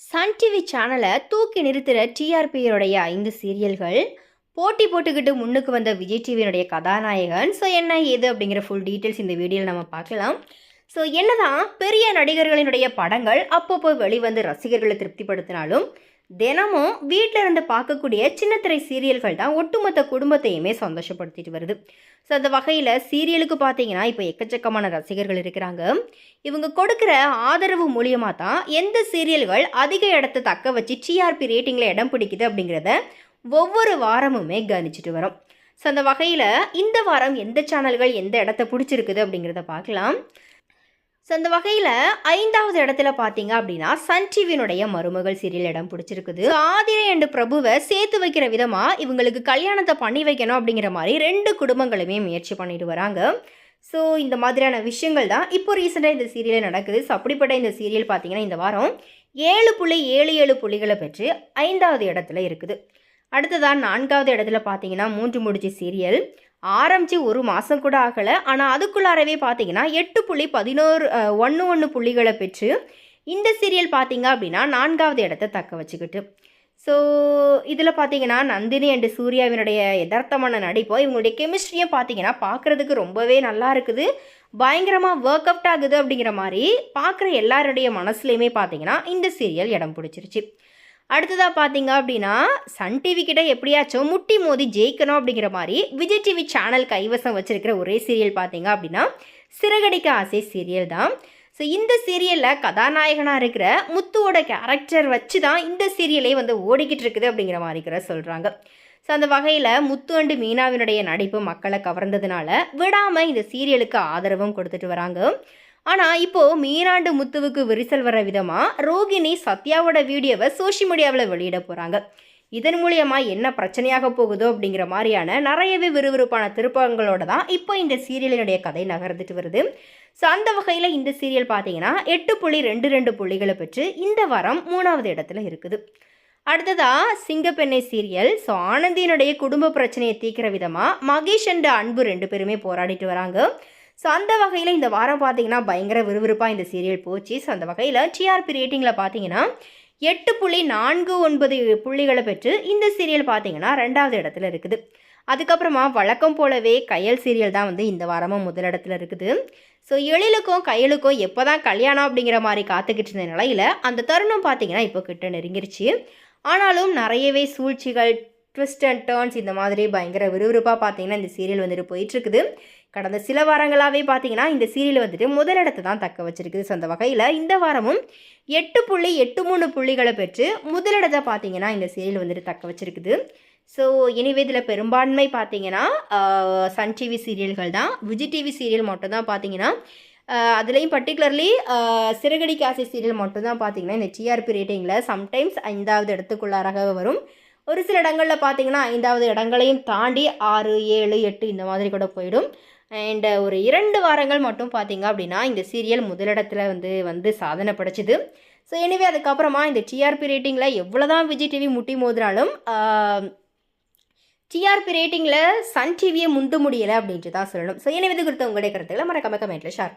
Sun TV சேனலை தூக்கி நிறுத்துகிற டிஆர்பியோடைய ஐந்து சீரியல்கள் போட்டி போட்டுக்கிட்டு முன்னுக்கு வந்த விஜய் டிவியினுடைய கதாநாயகன். ஸோ என்ன ஏது அப்படிங்கிற ஃபுல் டீட்டெயில்ஸ் இந்த வீடியோவில் நம்ம பார்க்கலாம். ஸோ என்னதான் பெரிய நடிகர்களினுடைய படங்கள் அப்பப்போ வெளிவந்து ரசிகர்களை திருப்திப்படுத்தினாலும் தினமும் வீட்டில் இருந்து பார்க்கக்கூடிய சின்னத்திரை சீரியல்கள் தான் ஒட்டுமொத்த குடும்பத்தையுமே சந்தோஷப்படுத்திட்டு வருது. ஸோ அந்த வகையில் சீரியலுக்கு பார்த்தீங்கன்னா இப்போ எக்கச்சக்கமான ரசிகர்கள் இருக்கிறாங்க. இவங்க கொடுக்குற ஆதரவு மூலியமாக தான் எந்த சீரியல்கள் அதிக இடத்தை தக்க வச்சு டிஆர்பி ரேட்டிங்கில் இடம் பிடிக்குது அப்படிங்கிறத ஒவ்வொரு வாரமுமே கவனிச்சுட்டு வரோம். ஸோ அந்த வகையில் இந்த வாரம் எந்த சேனல்கள் எந்த இடத்த பிடிச்சிருக்குது அப்படிங்கிறத பார்க்கலாம். ஸோ அந்த வகையில் ஐந்தாவது இடத்துல பார்த்தீங்க அப்படின்னா சன் டிவியினுடைய மருமகள் சீரியல் இடம் பிடிச்சிருக்குது. ஆதிரை அண்டு பிரபுவை சேர்த்து வைக்கிற விதமாக இவங்களுக்கு கல்யாணத்தை பண்ணி வைக்கணும் அப்படிங்கிற மாதிரி ரெண்டு குடும்பங்களுமே முயற்சி பண்ணிட்டு வராங்க. ஸோ இந்த மாதிரியான விஷயங்கள் தான் இப்போ ரீசெண்டாக இந்த சீரியலில் நடக்குது. ஸோ அப்படிப்பட்ட இந்த சீரியல் பார்த்தீங்கன்னா இந்த வாரம் ஏழு புள்ளி ஏழு ஏழு புள்ளிகளை பெற்று ஐந்தாவது இடத்துல இருக்குது. அடுத்ததான் நான்காவது இடத்துல பார்த்தீங்கன்னா மூன்று முடிச்சு சீரியல் ஆரம்பித்து ஒரு மாதம் கூட ஆகலை. ஆனால் அதுக்குள்ளாரவே பார்த்தீங்கன்னா எட்டு புள்ளி பதினோரு ஒன்று ஒன்று புள்ளிகளை பெற்று இந்த சீரியல் பார்த்தீங்க அப்படின்னா நான்காவது இடத்த தக்க வச்சுக்கிட்டு. ஸோ இதில் பார்த்தீங்கன்னா நந்தினி அண்டு சூர்யாவினுடைய யதார்த்தமான நடிப்போ இவங்களுடைய கெமிஸ்ட்ரியும் பார்த்தீங்கன்னா பார்க்குறதுக்கு ரொம்பவே நல்லா இருக்குது. பயங்கரமாக ஒர்க் அவுட் ஆகுது அப்படிங்கிற மாதிரி பார்க்குற எல்லாருடைய மனசுலையுமே பார்த்தீங்கன்னா இந்த சீரியல் இடம் பிடிச்சிருச்சு. அடுத்ததாக பார்த்தீங்க அப்படின்னா சன் டிவி கிட்ட எப்படியாச்சும் முட்டி மோதி ஜெயிக்கணும் அப்படிங்கிற மாதிரி விஜய் டிவி சேனல் கைவசம் வச்சிருக்கிற ஒரே சீரியல் பார்த்தீங்க அப்படின்னா சிறகடிக்க ஆசை சீரியல் தான். ஸோ இந்த சீரியலில் கதாநாயகனாக இருக்கிற முத்துவோட கேரக்டர் வச்சு தான் இந்த சீரியலே வந்து ஓடிக்கிட்டு இருக்குது அப்படிங்கிற மாதிரி கூட சொல்கிறாங்க ஸோ அந்த வகையில் முத்து அண்டு மீனாவினுடைய நடிப்பு மக்களை கவர்ந்ததுனால விடாமல் இந்த சீரியலுக்கு ஆதரவும் கொடுத்துட்டு வராங்க. ஆனால் இப்போது மீனாண்டு முத்துவுக்கு விரிசல் வர விதமாக ரோகிணி சத்யாவோட வீடியோவை சோஷியல் மீடியாவில் வெளியிட போகிறாங்க இதன் மூலியமாக என்ன பிரச்சனையாக போகுதோ அப்படிங்கிற மாதிரியான நிறையவே விறுவிறுப்பான திருப்பங்களோட தான் இப்போ இந்த சீரியலினுடைய கதை நகர்ந்துட்டு வருது. ஸோ அந்த வகையில் இந்த சீரியல் பார்த்தீங்கன்னா எட்டு புள்ளி ரெண்டு ரெண்டு புள்ளிகளை பெற்று இந்த வாரம் மூணாவது இடத்துல இருக்குது. அடுத்ததாக சிங்கப்பெண்ணை சீரியல். ஸோ ஆனந்தியினுடைய குடும்ப பிரச்சனையை தீக்கிற விதமாக மகேஷ் அண்ட் அன்பு ரெண்டு பேருமே போராடிட்டு வராங்க. ஸோ அந்த வகையில் இந்த வாரம் பார்த்தீங்கன்னா பயங்கர விறுவிறுப்பாக இந்த சீரியல் போச்சு. ஸோ அந்த வகையில் டிஆர்பி ரேட்டிங்கில் பார்த்தீங்கன்னா எட்டு புள்ளி நான்கு ஒன்பது புள்ளிகளை பெற்று இந்த சீரியல் பார்த்தீங்கன்னா ரெண்டாவது இடத்துல இருக்குது. அதுக்கப்புறமா வழக்கம் போலவே கையல் சீரியல் தான் வந்து இந்த வாரமும் முதலிடத்துல இருக்குது. ஸோ எழிலுக்கும் கையலுக்கும் எப்போ தான் கல்யாணம் அப்படிங்கிற மாதிரி காத்துக்கிட்டு இருந்த நிலையில் அந்த தருணம் பார்த்தீங்கன்னா இப்போ கிட்ட நெருங்கிருச்சு. ஆனாலும் நிறையவே சூழ்ச்சிகள் ட்விஸ்ட் அண்ட் டேர்ன்ஸ் இந்த மாதிரி பயங்கர விறுவிறுப்பாக பார்த்தீங்கன்னா இந்த சீரியல் வந்துட்டு போயிட்டுருக்குது. கடந்த சில வாரங்களாகவே பார்த்தீங்கன்னா இந்த சீரியல் வந்துட்டு முதலிடத்தை தான் தக்க வச்சிருக்குது. ஸோ அந்த வகையில் இந்த வாரமும் எட்டு புள்ளி எட்டு மூணு புள்ளிகளை பெற்று முதலிடத்தை பார்த்தீங்கன்னா இந்த சீரியல் வந்துட்டு தக்க வச்சிருக்குது. ஸோ எனிவே இதில் பெரும்பான்மை பார்த்தீங்கன்னா சன் டிவி சீரியல்கள் தான். விஜய் டிவி சீரியல் மட்டும் தான் பார்த்தீங்கன்னா அதுலேயும் பர்டிகுலர்லி சிறுகடி காசி சீரியல் மட்டும் தான் பார்த்தீங்கன்னா இந்த டிஆர்பி ரேட்டிங்கில் சம்டைம்ஸ் ஐந்தாவது இடத்துக்குள்ளாராக வரும். ஒரு சில இடங்களில் பார்த்தீங்கன்னா ஐந்தாவது இடங்களையும் தாண்டி ஆறு ஏழு எட்டு இந்த மாதிரி கூட போயிடும். அண்ட் ஒரு இரண்டு வாரங்கள் மட்டும் பார்த்தீங்க அப்படின்னா இந்த சீரியல் முதலிடத்தில் வந்து வந்து சாதனை படைச்சிது. ஸோ எனிவே அதுக்கப்புறமா இந்த டிஆர்பி ரேட்டிங்கில் எவ்வளோ தான் விஜய் டிவி முட்டி மோதினாலும் டிஆர்பி ரேட்டிங்கில் சன் டிவியை முந்த முடியலை அப்படின்ட்டு தான் சொல்லணும். ஸோ எனவே இது குறித்த உங்களுடைய கருத்துக்களை மறக்காம கமெண்ட்டில் ஷேர் பண்ணுங்கள்